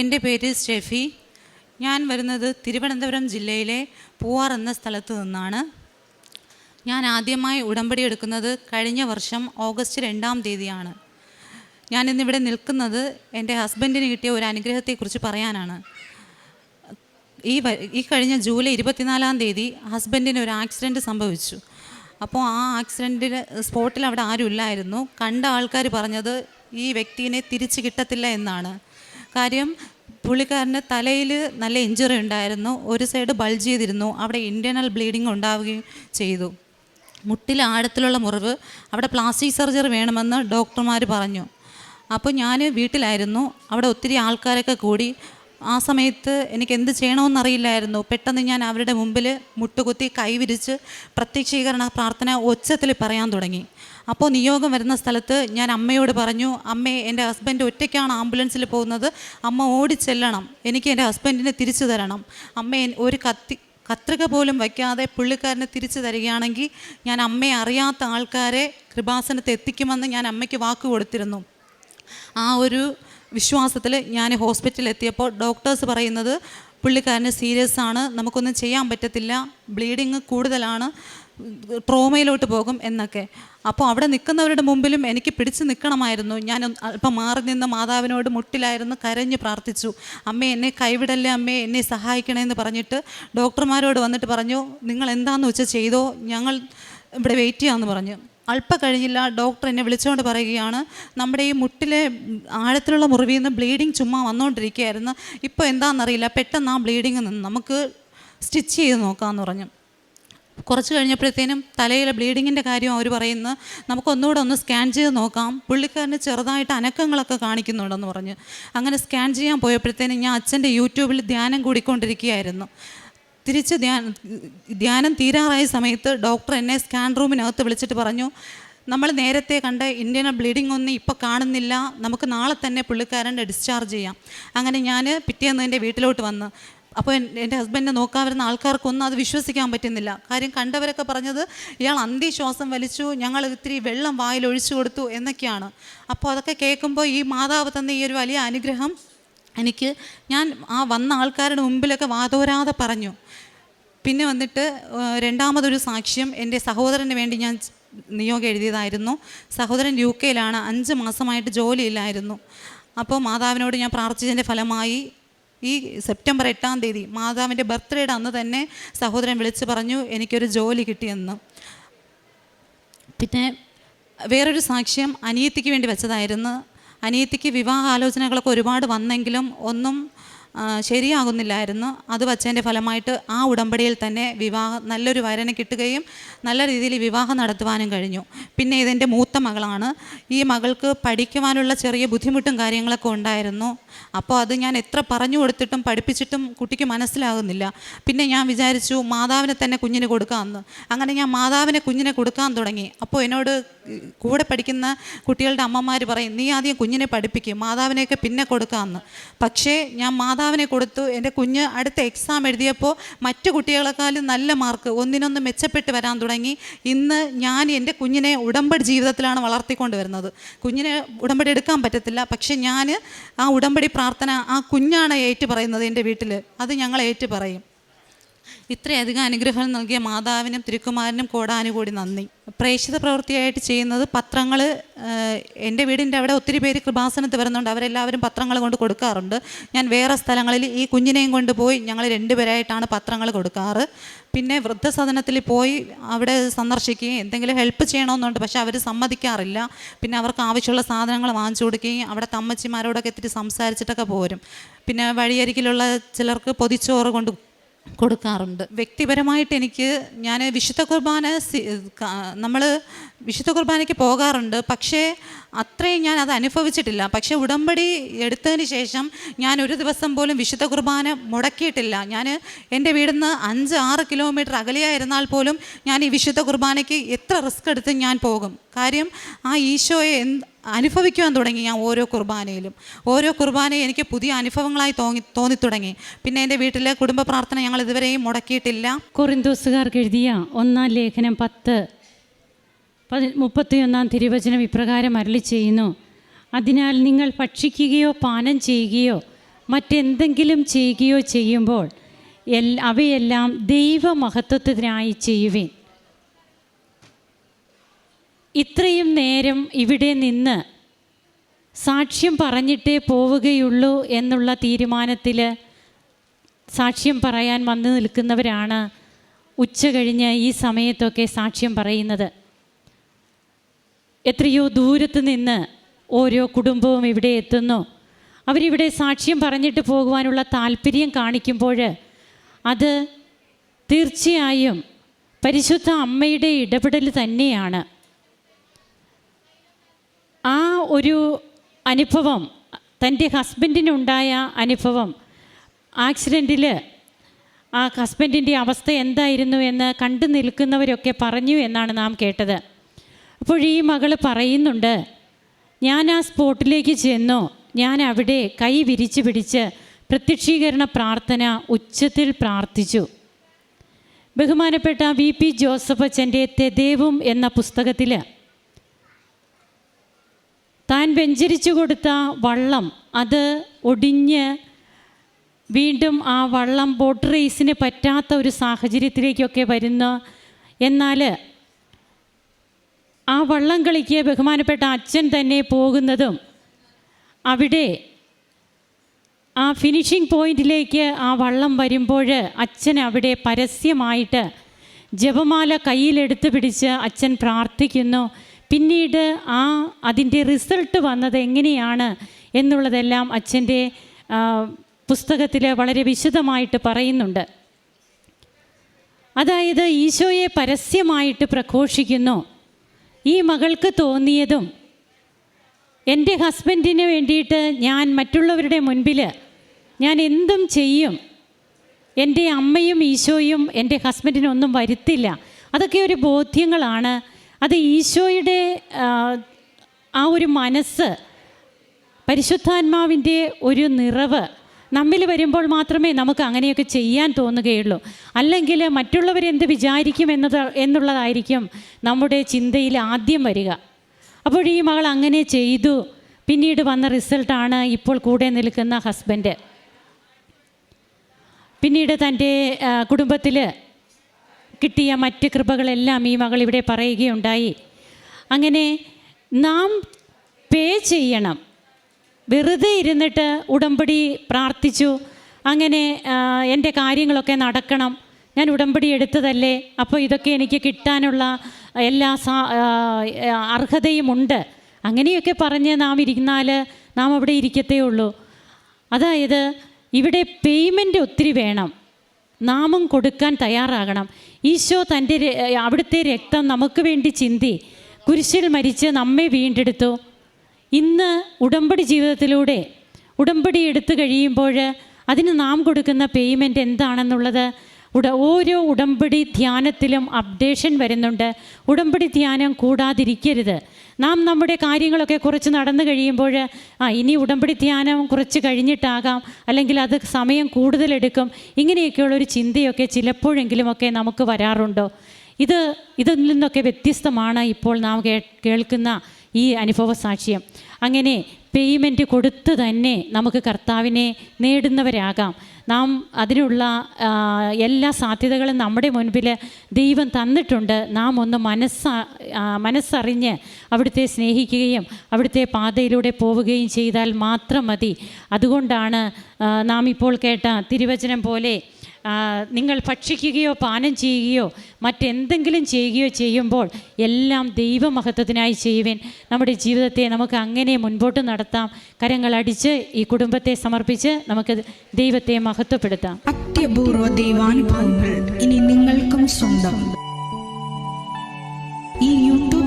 എന്റെ പേര് ഷെഫി ഞാൻ വരുന്നത് തിരുവനന്തപുരം ജില്ലയിലെ പൂവാർ എന്ന സ്ഥലത്ത് നിന്നാണ്. ഞാൻ ആദ്യമായി ഉടമ്പടി എടുക്കുന്നത് കഴിഞ്ഞ വർഷം ഓഗസ്റ്റ് രണ്ടാം തീയതിയാണ്. ഞാൻ ഇന്നിവിടെ നിൽക്കുന്നത് എന്റെ ഹസ്ബൻഡിന് കിട്ടിയ ഒരു അനുഗ്രഹത്തെക്കുറിച്ച് പറയാനാണ്. ഈ ഈ കഴിഞ്ഞ ജൂലൈ ഇരുപത്തിനാലാം തീയതി ഹസ്ബൻഡിന് ഒരു ആക്സിഡന്റ് സംഭവിച്ചു. അപ്പോൾ ആ ആക്സിഡന്റിൽ സ്പോട്ടിൽ അവിടെ ആരും ഇല്ലായിരുന്നു കണ്ട ആൾക്കാർ പറഞ്ഞത് ഈ വ്യക്തിനെ തിരിച്ച് കിട്ടത്തില്ല എന്നാണ്. കാര്യം പുള്ളിക്കാരന്റെ തലയിൽ നല്ല ഇഞ്ചുറി ഉണ്ടായിരുന്നു. ഒരു സൈഡ് ബൾജ് ചെയ്തിരുന്നു. അവിടെ ഇന്റേർണൽ ബ്ലീഡിങ് ഉണ്ടാവുകയും ചെയ്തു. മുട്ടിൽ ആഴത്തിലുള്ള മുറിവ്. അവിടെ പ്ലാസ്റ്റിക് സർജറി വേണമെന്ന് ഡോക്ടർമാർ പറഞ്ഞു. അപ്പോൾ ഞാൻ വീട്ടിലായിരുന്നു. അവിടെ ഒത്തിരി ആൾക്കാരൊക്കെ കൂടി ആ സമയത്ത് എനിക്ക് എന്ത് ചെയ്യണമെന്നറിയില്ലായിരുന്നു. പെട്ടെന്ന് ഞാൻ അവരുടെ മുമ്പിൽ മുട്ടുകുത്തി കൈവിരിച്ച് പ്രത്യക്ഷീകരണ പ്രാർത്ഥന ഒച്ചത്തിൽ പറയാൻ തുടങ്ങി. അപ്പോൾ നിയോഗം വരുന്ന സ്ഥലത്ത് ഞാൻ അമ്മയോട് പറഞ്ഞു അമ്മേ എന്റെ ഹസ്ബൻഡ് ഒറ്റയ്ക്കാണ് ആംബുലൻസിൽ പോകുന്നത്. അമ്മ ഓടി ഓടിച്ചെല്ലണം എനിക്ക് എന്റെ ഹസ്ബൻഡിനെ തിരിച്ചു തരണം. അമ്മ ഒരു കത്തി കത്രിക പോലും വയ്ക്കാതെ പുള്ളിക്കാരനെ തിരിച്ചു തരികയാണെങ്കിൽ ഞാൻ അമ്മയെ അറിയാത്ത ആൾക്കാരെ കൃപാസനത്ത് എത്തിക്കുമെന്ന് ഞാൻ അമ്മയ്ക്ക് വാക്ക് കൊടുത്തിരുന്നു. ആ ഒരു വിശ്വാസത്തിൽ ഞാൻ ഹോസ്പിറ്റലിൽ എത്തിയപ്പോൾ ഡോക്ടേഴ്സ് പറയുന്നത് പുള്ളിക്കാരന് സീരിയസ് ആണ് നമുക്കൊന്നും ചെയ്യാൻ പറ്റത്തില്ല ബ്ലീഡിങ് കൂടുതലാണ് ട്രോമയിലോട്ട് പോകും എന്നൊക്കെ. അപ്പോൾ അവിടെ നിൽക്കുന്നവരുടെ മുമ്പിലും എനിക്ക് പിടിച്ചു നിൽക്കണമായിരുന്നു. ഞാൻ അല്പം മാറി നിന്ന് മാതാവിനോട് മുട്ടിലായിരുന്നു കരഞ്ഞ് പ്രാർത്ഥിച്ചു. അമ്മേ എന്നെ കൈവിടല്ലേ അമ്മേ എന്നെ സഹായിക്കണമെന്ന് പറഞ്ഞിട്ട് ഡോക്ടർമാരോട് വന്നിട്ട് പറഞ്ഞു നിങ്ങൾ എന്താണെന്ന് വെച്ചാൽ ചെയ്തോ ഞങ്ങൾ ഇവിടെ വെയിറ്റ് ചെയ്യാമെന്ന് പറഞ്ഞു. അല്പം കഴിഞ്ഞില്ല ഡോക്ടർ എന്നെ വിളിച്ചുകൊണ്ട് പറയുകയാണ് നമ്മുടെ ഈ മുട്ടിലെ ആഴത്തിലുള്ള മുറിവിൽ നിന്ന് ബ്ലീഡിങ് ചുമ്മാ വന്നുകൊണ്ടിരിക്കുകയായിരുന്നു ഇപ്പോൾ എന്താണെന്നറിയില്ല പെട്ടെന്ന് ആ ബ്ലീഡിങ് നിന്ന് നമുക്ക് സ്റ്റിച്ച് ചെയ്ത് നോക്കാമെന്ന് പറഞ്ഞു. കുറച്ച് കഴിഞ്ഞപ്പോഴത്തേനും തലയിലെ ബ്ലീഡിങ്ങിന്റെ കാര്യം അവർ പറയുന്നു നമുക്കൊന്നുകൂടെ ഒന്ന് സ്കാൻ ചെയ്ത് നോക്കാം. പുള്ളിക്കാരന് ചെറുതായിട്ട് അനക്കങ്ങളൊക്കെ കാണിക്കുന്നുണ്ടെന്ന് പറഞ്ഞു. അങ്ങനെ സ്കാൻ ചെയ്യാൻ പോയപ്പോഴത്തേനും ഞാൻ അച്ഛന്റെ യൂട്യൂബിൽ ധ്യാനം കൂടിക്കൊണ്ടിരിക്കുകയായിരുന്നു. തിരിച്ച് ധ്യാനം ധ്യാനം തീരാറായ സമയത്ത് ഡോക്ടർ എന്നെ സ്കാൻ റൂമിനകത്ത് വിളിച്ചിട്ട് പറഞ്ഞു നമ്മൾ നേരത്തെ കണ്ട ഇന്ത്യൻ ബ്ലീഡിംഗ് ഒന്നും ഇപ്പോൾ കാണുന്നില്ല. നമുക്ക് നാളെ തന്നെ പുള്ളിക്കാരന്റെ ഡിസ്ചാർജ് ചെയ്യാം. അങ്ങനെ ഞാൻ പിറ്റേന്ന് എന്റെ വീട്ടിലോട്ട് വന്ന്. അപ്പോൾ എന്റെ ഹസ്ബൻഡിനെ നോക്കാൻ വരുന്ന ആൾക്കാർക്കൊന്നും അത് വിശ്വസിക്കാൻ പറ്റുന്നില്ല. കാര്യം കണ്ടവരൊക്കെ പറഞ്ഞത് ഇയാൾ അന്തിശ്വാസം വലിച്ചു ഞങ്ങൾ ഇത്തിരി വെള്ളം വായിൽ ഒഴിച്ചു കൊടുത്തു എന്നൊക്കെയാണ്. അപ്പോൾ അതൊക്കെ കേൾക്കുമ്പോൾ ഈ മാതാവ് തന്ന ഈ ഒരു വലിയ അനുഗ്രഹം എനിക്ക് ഞാൻ ആ വന്ന ആൾക്കാരുടെ മുമ്പിലൊക്കെ വാതോരാതെ പറഞ്ഞു. പിന്നെ വന്നിട്ട് രണ്ടാമതൊരു സാക്ഷ്യം എന്റെ സഹോദരന് വേണ്ടി ഞാൻ നിയോഗം എഴുതിയതായിരുന്നു. സഹോദരൻ യു കെയിലാണ് അഞ്ച് മാസമായിട്ട് ജോലിയില്ലായിരുന്നു. അപ്പോൾ മാതാവിനോട് ഞാൻ പ്രാർത്ഥിച്ചതിന്റെ ഫലമായി ഈ സെപ്റ്റംബർ എട്ടാം തീയതി മാതാവിന്റെ ബർത്ത്ഡേയുടെ അന്ന് തന്നെ സഹോദരൻ വിളിച്ച് പറഞ്ഞു എനിക്കൊരു ജോലി കിട്ടിയെന്ന്. പിന്നെ വേറൊരു സാക്ഷ്യം അനിയത്തിക്ക് വേണ്ടി വെച്ചതായിരുന്നു. അനിയത്തിക്ക് വിവാഹ ആലോചനകളൊക്കെ ഒരുപാട് വന്നെങ്കിലും ഒന്നും ശരിയാകുന്നില്ലായിരുന്നു. അത് വച്ചതിന്റെ ഫലമായിട്ട് ആ ഉടമ്പടിയിൽ തന്നെ വിവാഹം നല്ലൊരു വരനെ കിട്ടുകയും നല്ല രീതിയിൽ വിവാഹം നടത്തുവാനും കഴിഞ്ഞു. പിന്നെ ഇതെന്റെ മൂത്ത മകളാണ്. ഈ മകൾക്ക് പഠിക്കുവാനുള്ള ചെറിയ ബുദ്ധിമുട്ടും കാര്യങ്ങളൊക്കെ ഉണ്ടായിരുന്നു. അപ്പോൾ അത് ഞാൻ എത്ര പറഞ്ഞു കൊടുത്തിട്ടും പഠിപ്പിച്ചിട്ടും കുട്ടിക്ക് മനസ്സിലാകുന്നില്ല. പിന്നെ ഞാൻ വിചാരിച്ചു മാതാവിനെ തന്നെ കുഞ്ഞിന് കൊടുക്കാമെന്ന്. അങ്ങനെ ഞാൻ മാതാവിനെ കുഞ്ഞിനെ കൊടുക്കാൻ തുടങ്ങി. അപ്പോൾ എന്നോട് കൂടെ പഠിക്കുന്ന കുട്ടികളുടെ അമ്മമാർ പറയും നീ ആദ്യം കുഞ്ഞിനെ പഠിപ്പിക്കും മാതാവിനെയൊക്കെ പിന്നെ കൊടുക്കാമെന്ന്. പക്ഷേ ഞാൻ മാതാവിനെ കൊടുത്തു. എന്റെ കുഞ്ഞ് അടുത്ത എക്സാം എഴുതിയപ്പോൾ മറ്റു കുട്ടികളെക്കാളും നല്ല മാർക്ക് ഒന്നിനൊന്ന് മെച്ചപ്പെട്ട് വരാൻ തുടങ്ങി. ഇന്ന് ഞാൻ എന്റെ കുഞ്ഞിനെ ഉടമ്പടി ജീവിതത്തിലാണ് വളർത്തിക്കൊണ്ട് വരുന്നത്. കുഞ്ഞിനെ ഉടമ്പടി എടുക്കാൻ പറ്റത്തില്ല. പക്ഷേ ഞാൻ ആ ഉടമ്പടി പ്രാർത്ഥന ആ കുഞ്ഞാണ് ഏറ്റു പറയുന്നത് എന്റെ വീട്ടിൽ അത് ഞങ്ങൾ ഏറ്റു പറയും. ഇത്രയധികം അനുഗ്രഹം നൽകിയ മാതാവിനും തിരുക്കുമാരനും കോടാനുകൂടി നന്ദി. പ്രേക്ഷിത പ്രവൃത്തിയായിട്ട് ചെയ്യുന്നത് പത്രങ്ങൾ എന്റെ വീടിന്റെ അവിടെ ഒത്തിരി പേര് കൃപാസനത്ത് വരുന്നുണ്ട്. അവരെല്ലാവരും പത്രങ്ങൾ കൊണ്ട് കൊടുക്കാറുണ്ട്. ഞാൻ വേറെ സ്ഥലങ്ങളിൽ ഈ കുഞ്ഞിനെയും കൊണ്ട് പോയി ഞങ്ങൾ രണ്ടുപേരായിട്ടാണ് പത്രങ്ങൾ കൊടുക്കാറ്. പിന്നെ വൃദ്ധസദനത്തിൽ പോയി അവിടെ സന്ദർശിക്കുകയും എന്തെങ്കിലും ഹെൽപ്പ് ചെയ്യണമെന്നുണ്ട്. പക്ഷെ അവർ സമ്മതിക്കാറില്ല. പിന്നെ അവർക്ക് ആവശ്യമുള്ള സാധനങ്ങൾ വാങ്ങിച്ചു കൊടുക്കുകയും അവിടെ തമ്മച്ചിമാരോടൊക്കെ ഇത്തിരി സംസാരിച്ചിട്ടൊക്കെ പോരും. പിന്നെ വഴിയരികിലുള്ള ചിലർക്ക് പൊതിച്ചോറ് കൊണ്ട് കൊടുക്കാറുണ്ട്. വ്യക്തിപരമായിട്ട് എനിക്ക് ഞാൻ വിശുദ്ധ കുർബാന നമ്മൾ വിശുദ്ധ കുർബാനയ്ക്ക് പോകാറുണ്ട്. പക്ഷേ അത്രയും ഞാൻ അത് അനുഭവിച്ചിട്ടില്ല. പക്ഷേ ഉടമ്പടി എടുത്തതിന് ശേഷം ഞാൻ ഒരു ദിവസം പോലും വിശുദ്ധ കുർബാന മുടക്കിയിട്ടില്ല. ഞാൻ എന്റെ വീടിൽ നിന്ന് അഞ്ച് ആറ് കിലോമീറ്റർ അകലെയായിരുന്നാൽ പോലും ഞാൻ ഈ വിശുദ്ധ കുർബാനയ്ക്ക് എത്ര റിസ്ക് എടുത്ത് ഞാൻ പോകും. കാര്യം ആ ഈശോയെ അനുഭവിക്കുവാൻ തുടങ്ങി ഞാൻ ഓരോ കുർബാനയിലും. ഓരോ കുർബാനയും എനിക്ക് പുതിയ അനുഭവങ്ങളായി തോന്നി തോന്നിത്തുടങ്ങി. പിന്നെ എന്റെ വീട്ടിലെ കുടുംബ പ്രാർത്ഥന ഞങ്ങൾ ഇതുവരെയും മുടക്കിയിട്ടില്ല. കൊറിന്തോസുകാർക്ക് എഴുതിയ ഒന്നാം ലേഖനം പത്ത് പതി മുപ്പത്തിയൊന്നാം തിരുവചനം ഇപ്രകാരം അരളി ചെയ്യുന്നു. അതിനാൽ നിങ്ങൾ ഭക്ഷിക്കുകയോ പാനം ചെയ്യുകയോ മറ്റെന്തെങ്കിലും ചെയ്യുകയോ ചെയ്യുമ്പോൾ എൽ അവയെല്ലാം ദൈവമഹത്വത്തിനായി ചെയ്യുവിൻ. ഇത്രയും നേരം ഇവിടെ നിന്ന് സാക്ഷ്യം പറഞ്ഞിട്ടേ പോവുകയുള്ളൂ എന്നുള്ള തീരുമാനത്തിൽ സാക്ഷ്യം പറയാൻ വന്നു നിൽക്കുന്നവരാണ് ഉച്ച കഴിഞ്ഞ് ഈ സമയത്തൊക്കെ സാക്ഷ്യം പറയുന്നത്. എത്രയോ ദൂരത്ത് നിന്ന് ഓരോ കുടുംബവും ഇവിടെ എത്തുന്നു. അവരിവിടെ സാക്ഷ്യം പറഞ്ഞിട്ട് പോകുവാനുള്ള താല്പര്യം കാണിക്കുമ്പോൾ അത് തീർച്ചയായും പരിശുദ്ധ അമ്മയുടെ ഇടപെടൽ തന്നെയാണ്. ആ ഒരു അനുഭവം തന്റെ ഹസ്ബൻഡിനുണ്ടായ അനുഭവം ആക്സിഡന്റിൽ ആ ഹസ്ബൻഡിന്റെ അവസ്ഥ എന്തായിരുന്നു എന്ന് കണ്ടു നിൽക്കുന്നവരൊക്കെ പറഞ്ഞു എന്നാണ് നാം കേട്ടത്. അപ്പോൾ ഈ മകൾ പറയുന്നുണ്ട് ഞാൻ ആ സ്പോട്ടിലേക്ക് ചെന്നു. ഞാൻ അവിടെ കൈ വിരിച്ചു പിടിച്ച് പ്രത്യക്ഷീകരണ പ്രാർത്ഥന ഉച്ചത്തിൽ പ്രാർത്ഥിച്ചു. ബഹുമാനപ്പെട്ട വി പി ജോസഫ് അച്ഛന്റെ തെദേവും എന്ന പുസ്തകത്തിൽ താൻ വെഞ്ചരിച്ചു കൊടുത്ത വള്ളം അത് ഒടിഞ്ഞ് വീണ്ടും ആ വള്ളം ബോട്ട് റേസിന് പറ്റാത്ത ഒരു സാഹചര്യത്തിലേക്കൊക്കെ വരുന്നു. എന്നാൽ ആ വള്ളം കളിക്ക് ബഹുമാനപ്പെട്ട അച്ഛൻ തന്നെ പോകുന്നതും അവിടെ ആ ഫിനിഷിംഗ് പോയിന്റിലേക്ക് ആ വള്ളം വരുമ്പോൾ അച്ഛൻ അവിടെ പരസ്യമായിട്ട് ജപമാല കയ്യിലെടുത്ത് പിടിച്ച് അച്ഛൻ പ്രാർത്ഥിക്കുന്നു. പിന്നീട് ആ അതിന്റെ റിസൾട്ട് വന്നത് എങ്ങനെയാണ് എന്നുള്ളതെല്ലാം അച്ഛന്റെ പുസ്തകത്തിൽ വളരെ വിശദമായിട്ട് പറയുന്നുണ്ട്. അതായത് ഈശോയെ പരസ്യമായിട്ട് പ്രഘോഷിക്കുന്നു. ഈ മകൾക്ക് തോന്നിയതും എന്റെ ഹസ്ബൻഡിന് വേണ്ടിയിട്ട് ഞാൻ മറ്റുള്ളവരുടെ മുൻപിൽ ഞാൻ എന്തും ചെയ്യും. എന്റെ അമ്മയും ഈശോയും എന്റെ ഹസ്ബൻഡിനൊന്നും വരുത്തില്ല. അതൊക്കെ ഒരു ബോധ്യങ്ങളാണ്. അത് ഈശോയുടെ ആ, ഒരു മനസ്സ് പരിശുദ്ധാത്മാവിന്റെ ഒരു നിറവ് നമ്മിൽ വരുമ്പോൾ മാത്രമേ നമുക്ക് അങ്ങനെയൊക്കെ ചെയ്യാൻ തോന്നുകയുള്ളൂ. അല്ലെങ്കിൽ മറ്റുള്ളവർ എന്ത് വിചാരിക്കും എന്നത് എന്നുള്ളതായിരിക്കും നമ്മുടെ ചിന്തയിൽ ആദ്യം വരിക. അപ്പോൾ ഈ മകൾ അങ്ങനെ ചെയ്തു. പിന്നീട് വന്ന റിസൾട്ടാണ് ഇപ്പോൾ കൂടെ നിൽക്കുന്ന ഹസ്ബൻഡ്. പിന്നീട് തന്റെ കുടുംബത്തിൽ കിട്ടിയ മറ്റ് കൃപകളെല്ലാം ഈ മകൾ ഇവിടെ പറയുകയുണ്ടായി. അങ്ങനെ നാം പേ ചെയ്യണം. വെറുതെ ഇരുന്നിട്ട് ഉടമ്പടി പ്രാർത്ഥിച്ചു. അങ്ങനെ എന്റെ കാര്യങ്ങളൊക്കെ നടക്കണം. ഞാൻ ഉടമ്പടി എടുത്തതല്ലേ? അപ്പോൾ ഇതൊക്കെ എനിക്ക് കിട്ടാനുള്ള എല്ലാ സാ അർഹതയുമുണ്ട്. അങ്ങനെയൊക്കെ പറഞ്ഞ് നാം ഇരുന്നാൽ നാം അവിടെ ഇരിക്കത്തേ ഉള്ളൂ. അതായത് ഇവിടെ പേയ്മെന്റ് ഒത്തിരി വേണം. നാമും കൊടുക്കാൻ തയ്യാറാകണം. ഈശോ തന്റെ അവിടുത്തെ രക്തം നമുക്ക് വേണ്ടി ചിന്തി. കുരിശിൽ മരിച്ച് നമ്മെ വീണ്ടെടുത്തു. ഇന്ന് ഉടമ്പടി ജീവിതത്തിലൂടെ ഉടമ്പടി എടുത്തു കഴിയുമ്പോൾ അതിന് നാം കൊടുക്കുന്ന പേയ്മെന്റ് എന്താണെന്നുള്ളത് ഉട ഓരോ ഉടമ്പടി ധ്യാനത്തിലും അപ്ഡേഷൻ വരുന്നുണ്ട്. ഉടമ്പടി ധ്യാനം കൂടാതിരിക്കരുത്. നാം നമ്മുടെ കാര്യങ്ങളൊക്കെ കുറച്ച് നടന്നു കഴിയുമ്പോൾ ആ ഇനി ഉടമ്പടി ധ്യാനം കുറച്ച് കഴിഞ്ഞിട്ടാകാം അല്ലെങ്കിൽ അത് സമയം കൂടുതലെടുക്കും. ഇങ്ങനെയൊക്കെയുള്ള ഒരു ചിന്തയൊക്കെ ചിലപ്പോഴെങ്കിലുമൊക്കെ നമുക്ക് വരാറുണ്ടോ? ഇത് ഇതിൽ നിന്നൊക്കെ വ്യത്യസ്തമാണ് ഇപ്പോൾ നാം കേൾക്കുന്ന ഈ അനുഭവ സാക്ഷ്യം അങ്ങനെ പേയ്മെന്റ് കൊടുത്ത് തന്നെ നമുക്ക് കർത്താവിനെ നേടുന്നവരാകാം. നാം അതിനുള്ള എല്ലാ സാധ്യതകളും നമ്മുടെ മുൻപിൽ ദൈവം തന്നിട്ടുണ്ട്. നാം ഒന്ന് മനസ്സ മനസ്സറിഞ്ഞ് അവിടുത്തെ സ്നേഹിക്കുകയും അവിടുത്തെ പാതയിലൂടെ പോവുകയും ചെയ്താൽ മാത്രം മതി. അതുകൊണ്ടാണ് നാം ഇപ്പോൾ കേട്ട തിരുവചനം പോലെ നിങ്ങൾ ഭക്ഷിക്കുകയോ പാനം ചെയ്യുകയോ മറ്റെന്തെങ്കിലും ചെയ്യുകയോ ചെയ്യുമ്പോൾ എല്ലാം ദൈവമഹത്വത്തിനായി ചെയ്യുവേൻ. നമ്മുടെ ജീവിതത്തെ നമുക്ക് അങ്ങനെ മുൻപോട്ട് നടത്താം. കരങ്ങൾ അടിച്ച് ഈ കുടുംബത്തെ സമർപ്പിച്ച് നമുക്ക് ദൈവത്തെ മഹത്വപ്പെടുത്താം. അത്യപൂർവ ദൈവാനുഭവങ്ങൾ ഇനി നിങ്ങൾക്കും സ്വന്തം. ഈ